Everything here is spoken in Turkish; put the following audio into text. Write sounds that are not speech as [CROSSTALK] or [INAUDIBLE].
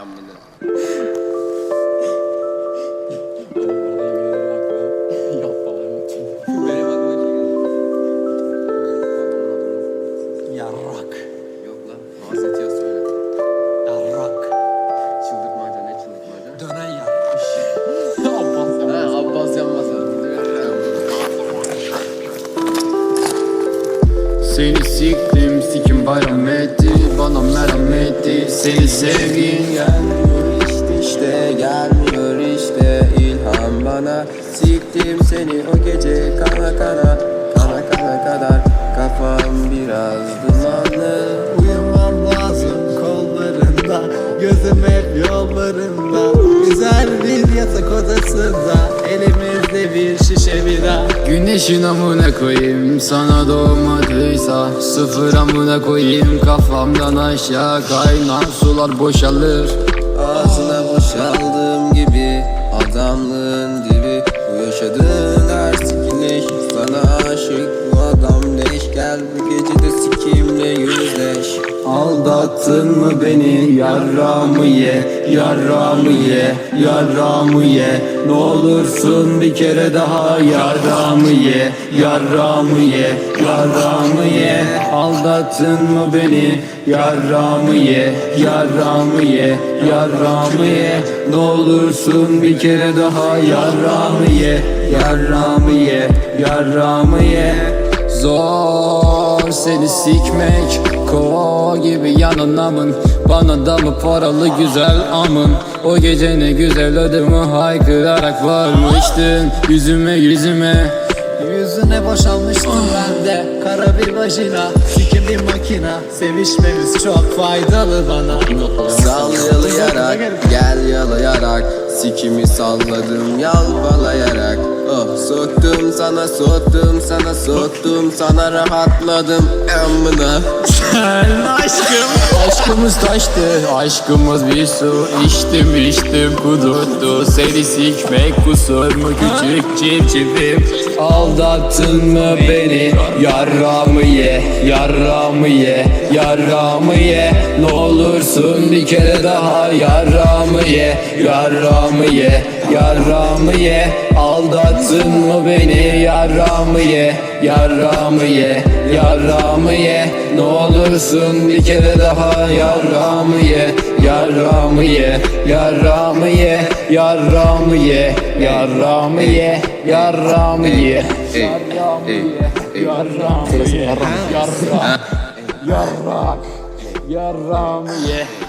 Amına. Benim aklıma geldi. Yarrak. Yok lan. Bahsediyor söyle. Yarrak. Çıldırtmaca ne çıldırtmaca? Dönen yarrak. [LAUGHS] Abbas Ha Abbas yanmaz Seni siktim sikim bayram etti Bana merhametti Seni sevgin Gelmiyor işte işte gelmiyor işte. İlham bana Siktim seni o gece kana kana Kana kana kadar. Kafam biraz dumanlı Uyumam lazım kollarında. Gözüm hep yollarında Güneşin amına koyayım. Sana doğmadıysa Sıfır amına koyayım. Kafamdan aşağı kaynar sular boşalır. Ağzına boşaldığım gibi adamlığın dibi. Bu yaşadığın her sikiliş sana aşık gel bu gece sikimle yüzleş. Aldattın mı beni? Yarramı ye Yarramı ye Yarramı ye. Ne olursun bir kere daha Yarramı ye Yarramı ye Yarramı ye. Aldattın mı beni? Yarramı ye Yarramı ye Yarramı ye. Ne olursun bir kere daha Yarramı ye Yarramı ye Yarramı ye Zor seni sikmek Kova gibi yanınamın. Bana da mı paralı güzel amın? O gece ne güzel adımı haykırarak varmıştın Yüzüme yüzüme. Yüzüne boşalmıştım ben de Kara bir vajina. Sikim bir makina Sevişmemiz çok faydalı bana. Sal yalayarak gel yalayarak Sikimi salladım yalpalayarak sana soktum sana soktum sana rahatladım. Amına. Aşkım. Aşkımız taştı, aşkımız bir su. İçtim içtim kudurdu Seni sikmek kusur mu küçük civcivim Aldattın mı beni? Yarramı ye Yarramı ye, yarramı ye. Ne olursun bir kere daha yarramı ye Yarramı ye, yarramı ye Aldattın mı beni yarramı ye Yarramı ye, yarramı ye Ne olursun bir kere daha yarramı ye Yarramı ye, yarramı ye Yarramı ye, yarramı ye Yarramı ye ey, ey. Yarramı ye Yarram Yarrak Yarramı ye